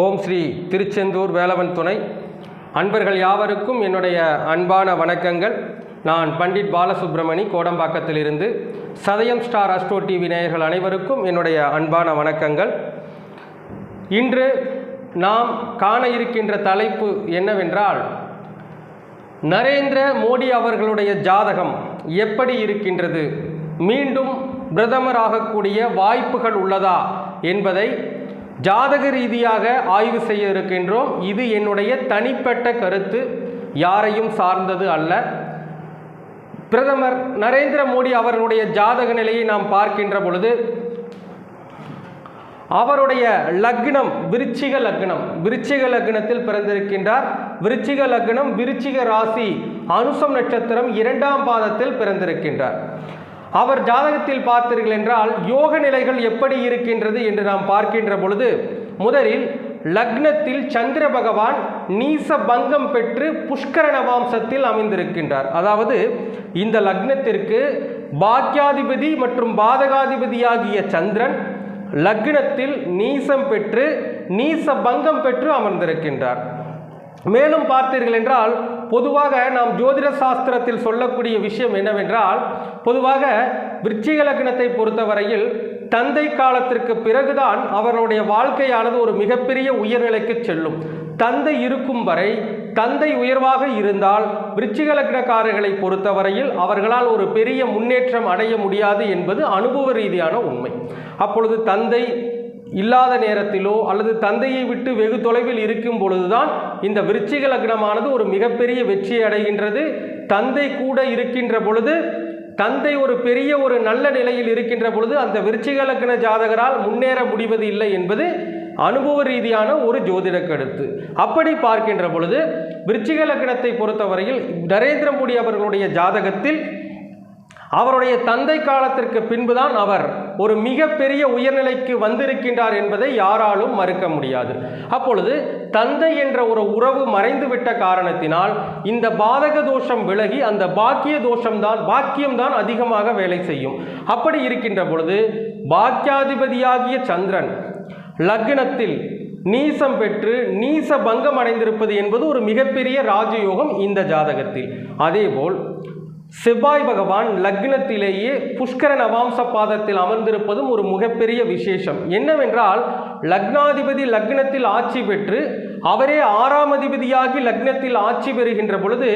ஓம் ஸ்ரீ திருச்செந்தூர் வேலவன் துணை. அன்பர்கள் யாவருக்கும் என்னுடைய அன்பான வணக்கங்கள். நான் பண்டிட் பாலசுப்ரமணி கோடம்பாக்கத்திலிருந்து சதயம் ஸ்டார் அஸ்ட்ரோ டிவி நேயர்கள் அனைவருக்கும் என்னுடைய அன்பான வணக்கங்கள். இன்று நாம் காண இருக்கின்ற தலைப்பு என்னவென்றால் நரேந்திர மோடி அவர்களுடைய ஜாதகம் எப்படி இருக்கின்றது? மீண்டும் பிரதமர் ஆகக்கூடிய வாய்ப்புகள் உள்ளதா என்பதை ஜாதக ரீதியாக ஆய்வு செய்ய இருக்கின்றோம். இது என்னுடைய தனிப்பட்ட கருத்து. யாரையும் சார்ந்தது அல்ல. பிரதமர் நரேந்திர மோடி அவர்களுடைய ஜாதக நிலையை நாம் பார்க்கின்ற பொழுது அவருடைய லக்னம் விருச்சிக லக்னம் விருச்சிக லக்னத்தில் பிறந்திருக்கின்றார். விருச்சிக லக்னம் விருச்சிக ராசி அனுசம் நட்சத்திரம் இரண்டாம் பாதத்தில் பிறந்திருக்கின்றார். அவர் ஜாதகத்தில் பார்த்தீர்கள் என்றால் யோக நிலைகள் எப்படி இருக்கின்றது என்று நாம் பார்க்கின்ற பொழுது முதலில் லக்னத்தில் சந்திர பகவான் நீச பங்கம் பெற்று புஷ்கர நவாம்சத்தில் அமைந்திருக்கின்றார். அதாவது இந்த லக்னத்திற்கு பாக்கியாதிபதி மற்றும் பாதகாதிபதியாகிய சந்திரன் லக்னத்தில் நீசம் பெற்று நீச பங்கம் பெற்று அமர்ந்திருக்கின்றார். மேலும் பார்த்தீர்கள் என்றால் பொதுவாக நாம் ஜோதிட சாஸ்திரத்தில் சொல்லக்கூடிய விஷயம் என்னவென்றால் பொதுவாக விருச்சிக லக்னத்தை பொறுத்தவரையில் தந்தை காலத்திற்கு பிறகுதான் அவருடைய வாழ்க்கையானது ஒரு மிகப்பெரிய உயர்நிலைக்கு செல்லும். தந்தை இருக்கும் வரை தந்தை உயர்வாக இருந்தால் விருச்சிக லக்னக்காரர்களை பொறுத்தவரையில் அவர்களால் ஒரு பெரிய முன்னேற்றம் அடைய முடியாது என்பது அனுபவ ரீதியான உண்மை. அப்பொழுது தந்தை இல்லாத நேரத்திலோ அல்லது தந்தையை விட்டு வெகு தொலைவில் இருக்கும் பொழுதுதான் இந்த விருச்சிக லக்னமானது ஒரு மிகப்பெரிய வெற்றி அடைகின்றது. தந்தை கூட இருக்கின்ற பொழுது தந்தை ஒரு பெரிய ஒரு நல்ல நிலையில் இருக்கின்ற பொழுது அந்த விருச்சிக லக்ன ஜாதகரால் முன்னேற முடிவது இல்லை என்பது அனுபவ ரீதியான ஒரு ஜோதிட கருத்து. அப்படி பார்க்கின்ற பொழுது விருச்சிக லக்னத்தை பொறுத்தவரையில் நரேந்திர மோடி அவர்களுடைய ஜாதகத்தில் அவருடைய தந்தை காலத்திற்கு பின்புதான் அவர் ஒரு மிகப்பெரிய உயர்நிலைக்கு வந்திருக்கின்றார் என்பதை யாராலும் மறுக்க முடியாது. அப்பொழுது தந்தை என்ற ஒரு உறவு மறைந்துவிட்ட காரணத்தினால் இந்த பாதக தோஷம் விலகி அந்த பாக்கிய தோஷம்தான் பாக்கியம்தான் அதிகமாக வேலை செய்யும். அப்படி இருக்கின்ற பொழுது பாக்கியாதிபதியாகிய சந்திரன் லக்னத்தில் நீசம் பெற்று நீச பங்கம் அடைந்திருப்பது என்பது ஒரு மிகப்பெரிய ராஜயோகம் இந்த ஜாதகத்தில். அதேபோல் செவ்வாய் பகவான் லக்னத்திலேயே புஷ்கர நவாம்ச பாதத்தில் அமர்ந்திருப்பதும் ஒரு மிகப்பெரிய விசேஷம். என்னவென்றால் லக்னாதிபதி லக்னத்தில் ஆட்சி பெற்று அவரே ஆறாம் அதிபதியாகி லக்னத்தில் ஆட்சி பெறுகின்ற பொழுது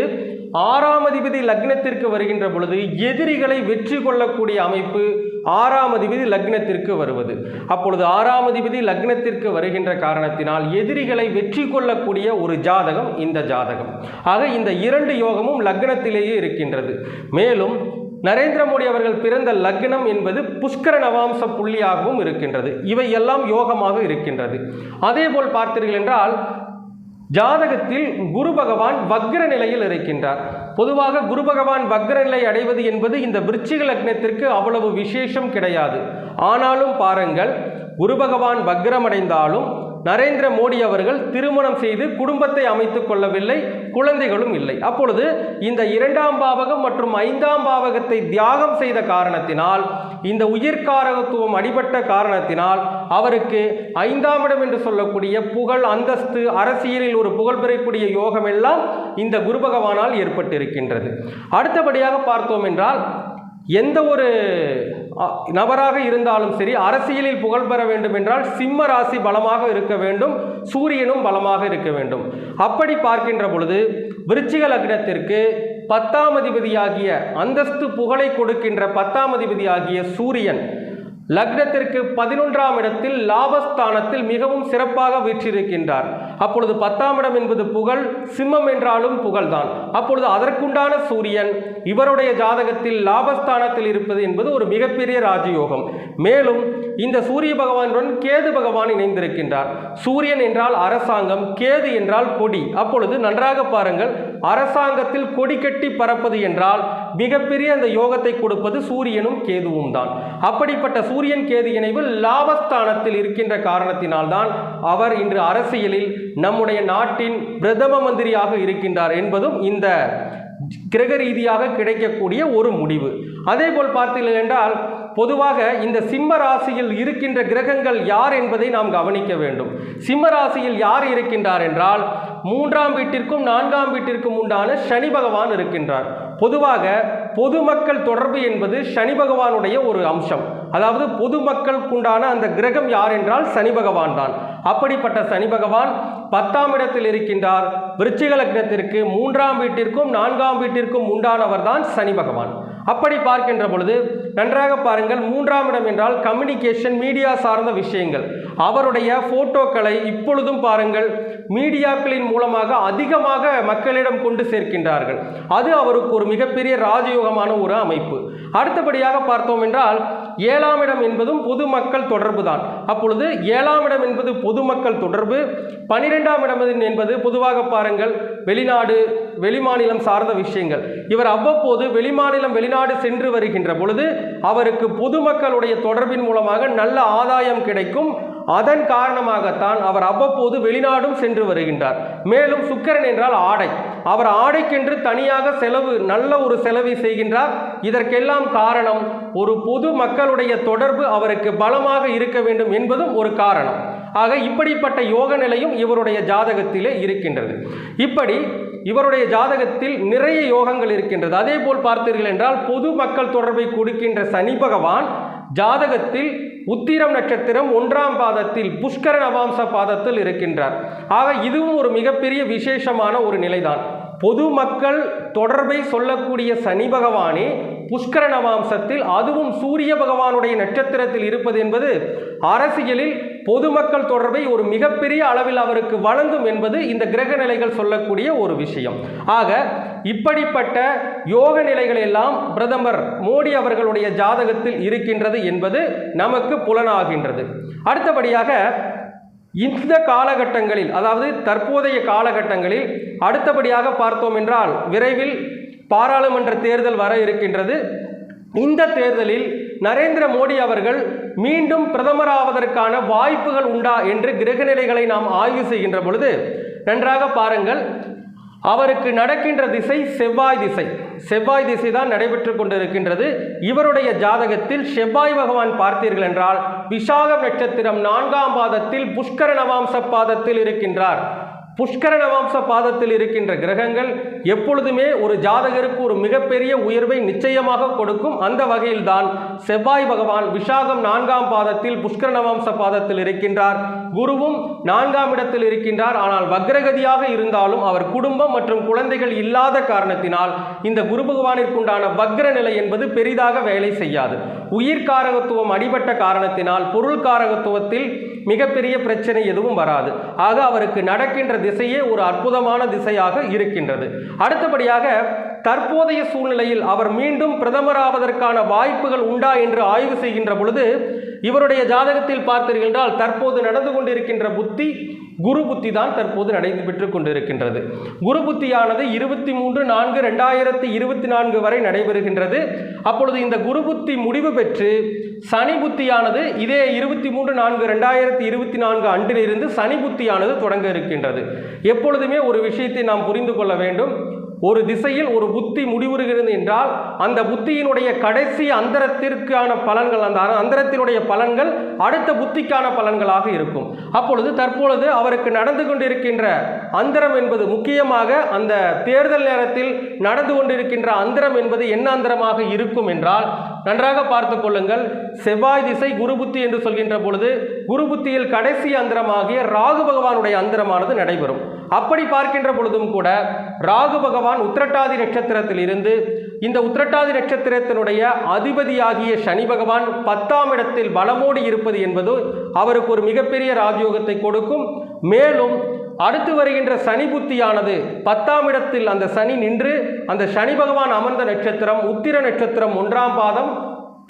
ஆறாம் அதிபதி லக்னத்திற்கு வருகின்ற பொழுது எதிரிகளை வெற்றி கொள்ளக்கூடிய அமைப்பு ஆறாம் அதிபதி லக்னத்திற்கு வருவது. அப்பொழுது ஆறாம் அதிபதி லக்னத்திற்கு வருகின்ற காரணத்தினால் எதிரிகளை வெற்றி கொள்ளக்கூடிய ஒரு ஜாதகம் இந்த ஜாதகம். ஆக இந்த இரண்டு யோகமும் லக்னத்திலேயே இருக்கின்றது. மேலும் நரேந்திர மோடி அவர்கள் பிறந்த லக்னம் என்பது புஷ்கர நவாம்ச புள்ளியாகவும் இருக்கின்றது. இவை எல்லாம் யோகமாக இருக்கின்றது. அதேபோல் பார்த்தீர்கள் என்றால் ஜாதகத்தில் குரு பகவான் வக்ர நிலையில் இருக்கின்றார். பொதுவாக குரு பகவான் வக்ர நிலை அடைவது என்பது இந்த விருச்சிக லக்னத்திற்கு அவ்வளவு விசேஷம் கிடையாது. ஆனாலும் பாருங்கள் குரு பகவான் வக்ரமடைந்தாலும் நரேந்திர மோடி அவர்கள் திருமணம் செய்து குடும்பத்தை அமைத்துக் கொள்ளவில்லை குழந்தைகளும் இல்லை. அப்பொழுது இந்த இரண்டாம் பாவகம் மற்றும் ஐந்தாம் பாவகத்தை தியாகம் செய்த காரணத்தினால் இந்த உயிர்காரகத்துவம் அடிபட்ட காரணத்தினால் அவருக்கு ஐந்தாம் இடம் என்று சொல்லக்கூடிய புகழ் அந்தஸ்து அரசியலில் ஒரு புகழ் பெறக்கூடிய யோகம் எல்லாம் இந்த குரு பகவானால் ஏற்பட்டிருக்கின்றது. அடுத்தபடியாக பார்த்தோம் என்றால் எந்த ஒரு நபராக இருந்தாலும் சரி அரசியலில் புகழ் பெற வேண்டும் என்றால் சிம்ம ராசி பலமாக இருக்க வேண்டும் சூரியனும் பலமாக இருக்க வேண்டும். அப்படி பார்க்கின்ற பொழுது விருச்சிக லக்னத்திற்கு பத்தாம் அதிபதியாகிய அந்தஸ்து புகழை கொடுக்கின்ற பத்தாம் அதிபதியாகிய சூரியன் லக்னத்திற்கு பதினொன்றாம் இடத்தில் லாபஸ்தானத்தில் மிகவும் சிறப்பாக வீற்றிருக்கின்றார். அப்பொழுது பத்தாம் இடம் என்பது புகழ் சிம்மம் என்றாலும் புகழ்தான். அப்பொழுது அதற்குண்டான சூரியன் இவருடைய ஜாதகத்தில் லாபஸ்தானத்தில் இருப்பது என்பது ஒரு மிகப்பெரிய ராஜயோகம். மேலும் இந்த சூரிய பகவானுடன் கேது பகவான் இணைந்திருக்கின்றார். சூரியன் என்றால் அரசாங்கம் கேது என்றால் கொடி. அப்பொழுது நன்றாக பாருங்கள் அரசாங்கத்தில் கொடி கட்டி பறப்பது என்றால் மிகப்பெரிய அந்த யோகத்தை கொடுப்பது சூரியனும் கேதுவும் தான். அப்படிப்பட்ட சூரியன் கேது இணைவு லாபஸ்தானத்தில் இருக்கின்ற காரணத்தினால்தான் அவர் இன்று அரசியலில் நம்முடைய நாட்டின் பிரதம மந்திரியாக இருக்கின்றார் என்பதும் இந்த கிரக ரீதியாக கிடைக்கக்கூடிய ஒரு முடிவு. அதே போல் பார்த்தீர்கள் என்றால் பொதுவாக இந்த சிம்ம ராசியில் இருக்கின்ற கிரகங்கள் யார் என்பதை நாம் கவனிக்க வேண்டும். சிம்ம ராசியில் யார் இருக்கின்றார் என்றால் மூன்றாம் வீட்டிற்கும் நான்காம் வீட்டிற்கும் உண்டான சனி பகவான் இருக்கின்றார். பொதுவாக பொதுமக்கள் தொடர்பு என்பது சனி பகவானுடைய ஒரு அம்சம். அதாவது பொதுமக்களுக்குண்டான அந்த கிரகம் யார் என்றால் சனி பகவான் தான். அப்படிப்பட்ட சனி பகவான் பத்தாம் இடத்தில் இருக்கின்றார். விருச்சிக லக்னத்திற்கு மூன்றாம் வீட்டிற்கும் நான்காம் வீட்டிற்கும் உண்டானவர் தான் சனி பகவான். அப்படி பார்க்கின்ற பொழுது நன்றாக பாருங்கள் மூன்றாம் இடம் என்றால் கம்யூனிகேஷன் மீடியா சார்ந்த விஷயங்கள். அவருடைய போட்டோக்களை இப்பொழுதும் பாருங்கள் மீடியாக்களின் மூலமாக அதிகமாக மக்களிடம் கொண்டு சேர்க்கின்றார்கள். அது அவருக்கு ஒரு மிகப்பெரிய ராஜயோகமான ஒரு அமைப்பு. அடுத்தபடியாக பார்த்தோம் என்றால் ஏழாம் இடம் என்பதும் பொதுமக்கள் தொடர்பு தான் அப்பொழுது ஏழாம் இடம் என்பது பொதுமக்கள் தொடர்பு பனிரெண்டாம் இடம் என்பது பொதுவாக பாருங்கள் வெளிநாடு வெளிமாநிலம் சார்ந்த விஷயங்கள். இவர் அவ்வப்போது வெளிமாநிலம் வெளிநாடு சென்று வருகின்ற பொழுது அவருக்கு பொதுமக்களுடைய தொடர்பின் மூலமாக நல்ல ஆதாயம் கிடைக்கும். அதன் காரணமாகத்தான் அவர் அவ்வப்போது வெளிநாடும் சென்று வருகின்றார். மேலும் சுக்கரன் என்றால் ஆடை. அவர் ஆடைக்கென்று தனியாக செலவு நல்ல ஒரு செலவை செய்கின்றார். இதற்கெல்லாம் காரணம் ஒரு பொது மக்களுடைய தொடர்பு அவருக்கு பலமாக இருக்க வேண்டும் என்பதும் ஒரு காரணம். ஆக இப்படிப்பட்ட யோக நிலையும் இவருடைய ஜாதகத்திலே இருக்கின்றது. இப்படி இவருடைய ஜாதகத்தில் நிறைய யோகங்கள் இருக்கின்றது. அதே போல் பார்த்தீர்கள் என்றால் பொது மக்கள் தொடர்பை கொடுக்கின்ற சனி பகவான் ஜாதகத்தில் உத்திரம் நட்சத்திரம் ஒன்றாம் பாதத்தில் புஷ்கர நவாம்ச பாதத்தில் இருக்கின்றார். ஆக இதுவும் ஒரு மிகப்பெரிய விசேஷமான ஒரு நிலைதான். பொதுமக்கள் தொடர்பை சொல்லக்கூடிய சனி பகவானே புஷ்கர நவாம்சத்தில் அதுவும் சூரிய பகவானுடைய நட்சத்திரத்தில் இருப்பது என்பது அரசியலில் பொதுமக்கள் தொடர்பை ஒரு மிகப்பெரிய அளவில் அவருக்கு வழங்கும் என்பது இந்த கிரக நிலைகள் சொல்லக்கூடிய ஒரு விஷயம். ஆக இப்படிப்பட்ட யோக நிலைகள் எல்லாம் பிரதமர் மோடி அவர்களுடைய ஜாதகத்தில் இருக்கின்றது என்பது நமக்கு புலனாகின்றது. அடுத்தபடியாக இந்த காலகட்டங்களில் அதாவது தற்போதைய காலகட்டங்களில் அடுத்தபடியாக பார்த்தோம் என்றால் விரைவில் பாராளுமன்ற தேர்தல் வர இருக்கின்றது. இந்த தேர்தலில் நரேந்திர மோடி அவர்கள் மீண்டும் பிரதமராவதற்கான வாய்ப்புகள் உண்டா என்று கிரகநிலைகளை நாம் ஆய்வு செய்கின்ற பொழுது நன்றாக பாருங்கள் அவருக்கு நடக்கின்ற திசை செவ்வாய் திசை. செவ்வாய் திசை தான் நடைபெற்று கொண்டிருக்கின்றது. இவருடைய ஜாதகத்தில் செவ்வாய் பகவான் பார்த்தீர்கள் என்றால் விசாகம் நட்சத்திரம் நான்காம் பாதத்தில் புஷ்கர நவாம்ச பாதத்தில் இருக்கின்றார். புஷ்கர வம்ச பாதத்தில் இருக்கின்ற கிரகங்கள் எப்பொழுதுமே ஒரு ஜாதகருக்கு ஒரு மிகப்பெரிய உயர்வை நிச்சயமாக கொடுக்கும். அந்த வகையில்தான் செவ்வாய் பகவான் விஷாகம் நான்காம் பாதத்தில் புஷ்கர வம்ச பாதத்தில் இருக்கின்றார். குருவும் நான்காம் இடத்தில் இருக்கின்றார். ஆனால் வக்ரகதியாக இருந்தாலும் அவர் குடும்பம் மற்றும் குழந்தைகள் இல்லாத காரணத்தினால் இந்த குரு பகவானிற்குண்டான வக்ர நிலை என்பது பெரிதாக வேலை செய்யாது. உயிர்காரகத்துவம் அடிபட்ட காரணத்தினால் பொருள் காரகத்துவத்தில் மிகப்பெரிய பிரச்சனை எதுவும் வராது. ஆக அவருக்கு நடக்கின்ற திசையே ஒரு அற்புதமான திசையாக இருக்கின்றது. அடுத்தபடியாக தற்போதைய சூழ்நிலையில் அவர் மீண்டும் பிரதமராவதற்கான வாய்ப்புகள் உண்டா என்று ஆய்வு செய்கின்ற பொழுது இவருடைய ஜாதகத்தில் பார்த்தீர்கள் என்றால் தற்போது நடந்து கொண்டிருக்கின்ற புத்தி குரு புத்தி தான் தற்போது நடைபெற்று கொண்டிருக்கின்றது. குரு புத்தியானது இருபத்தி மூன்று நான்கு ரெண்டாயிரத்தி இருபத்தி நான்கு வரை நடைபெறுகின்றது. அப்பொழுது இந்த குரு புத்தி முடிவு பெற்று சனி புத்தியானது இதே இருபத்தி மூன்று நான்கு ரெண்டாயிரத்தி இருபத்தி நான்கு அன்றிலிருந்து சனி புத்தியானது தொடங்க இருக்கின்றது. எப்பொழுதுமே ஒரு விஷயத்தை நாம் புரிந்து கொள்ள வேண்டும். ஒரு திசையில் ஒரு புத்தி முடிவுறுகிறது என்றால் அந்த புத்தியினுடைய கடைசி அந்தரத்திற்கான பலன்கள் அந்த அந்தரத்தினுடைய பலன்கள் அடுத்த புத்திக்கான பலன்களாக இருக்கும். அப்பொழுது தற்பொழுது அவருக்கு நடந்து கொண்டிருக்கின்ற அந்தரம் என்பது முக்கியமாக அந்த தேர்தல் நேரத்தில் நடந்து கொண்டிருக்கின்ற அந்தரம் என்பது என்ன அந்தரமாக இருக்கும் என்றால் நன்றாக பார்த்து கொள்ளுங்கள். செவ்வாய் திசை குரு புத்தி என்று சொல்கின்ற பொழுது குரு புத்தியில் கடைசி அந்தரமாகிய ராகு பகவானுடைய அந்தரமானது நடைபெறும். அப்படி பார்க்கின்ற பொழுதும் கூட ராகு பகவான் உத்திரட்டாதி நட்சத்திரத்தில் இருந்து இந்த உத்திரட்டாதி நட்சத்திரத்தினுடைய அதிபதியாகிய சனி பகவான் பத்தாம் இடத்தில் பலமோடி இருப்பது என்பது அவருக்கு ஒரு மிகப்பெரிய ராஜயோகத்தை கொடுக்கும். மேலும் அடுத்து வருகின்ற சனி புத்தியானது பத்தாம் இடத்தில் அந்த சனி நின்று அந்த சனி பகவான் அமர்ந்த நட்சத்திரம் உத்திர நட்சத்திரம் ஒன்றாம் பாதம்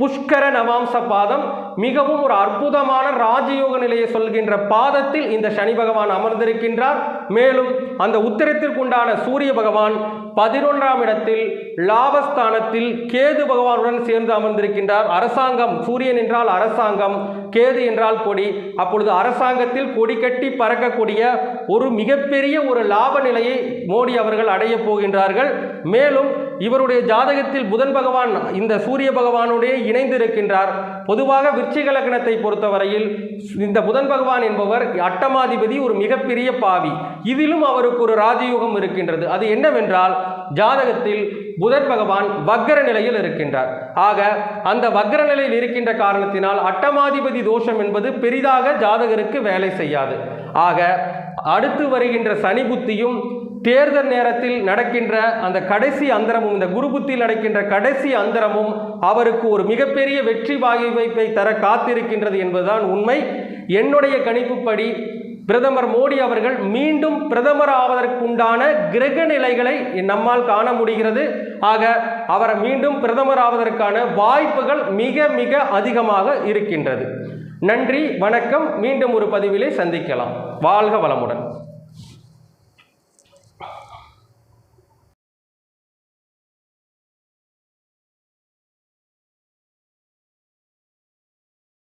புஷ்கர நவாம்ச பாதம் மிகவும் ஒரு அற்புதமான ராஜயோக நிலையை சொல்கின்ற பாதத்தில் இந்த சனி பகவான் அமர்ந்திருக்கின்றார். மேலும் அந்த உத்தரத்திற்குண்டான சூரிய பகவான் பதினொன்றாம் இடத்தில் லாபஸ்தானத்தில் கேது பகவானுடன் சேர்ந்து அமர்ந்திருக்கின்றார். அரசாங்கம் சூரியன் என்றால் அரசாங்கம். கேது என்றால் கொடி. அப்பொழுது அரசாங்கத்தில் கொடி கட்டி பறக்கக்கூடிய ஒரு மிகப்பெரிய ஒரு லாப நிலையை மோடி அவர்கள் அடைய போகின்றார்கள். மேலும் இவருடைய ஜாதகத்தில் புதன் பகவான் இந்த சூரிய பகவானுடைய இணைந்திருக்கின்றார். பொதுவாக விருச்சிக லக்னத்தை பொறுத்தவரையில் இந்த புதன் பகவான் என்பவர் அட்டமாதிபதி ஒரு மிகப்பெரிய பாவி. இதிலும் அவருக்கு ஒரு ராஜயோகம் இருக்கின்றது. அது என்னவென்றால் ஜாதகத்தில் புதன் பகவான் வக்கர நிலையில் இருக்கின்றார். ஆக அந்த வக்கர நிலையில் இருக்கின்ற காரணத்தினால் அட்டமாதிபதி தோஷம் என்பது பெரிதாக ஜாதகருக்கு வேலை செய்யாது. ஆக அடுத்து வருகின்ற சனி புத்தியும் தேர்தல் நேரத்தில் நடக்கின்ற அந்த கடைசி அந்தரமும் இந்த குரு புத்தியில் நடக்கின்ற கடைசி அந்தரமும் அவருக்கு ஒரு மிகப்பெரிய வெற்றி வாய்ப்பை தர காத்திருக்கின்றது என்பதுதான் உண்மை. என்னுடைய கணிப்புப்படி பிரதமர் மோடி அவர்கள் மீண்டும் பிரதமர் ஆவதற்குண்டான கிரக நிலைகளை நம்மால் காண முடிகிறது. ஆக அவர் மீண்டும் பிரதமர் ஆவதற்கான வாய்ப்புகள் மிக மிக அதிகமாக இருக்கின்றது. நன்றி வணக்கம். மீண்டும் ஒரு பதிவிலே சந்திக்கலாம். வாழ்க வளமுடன்.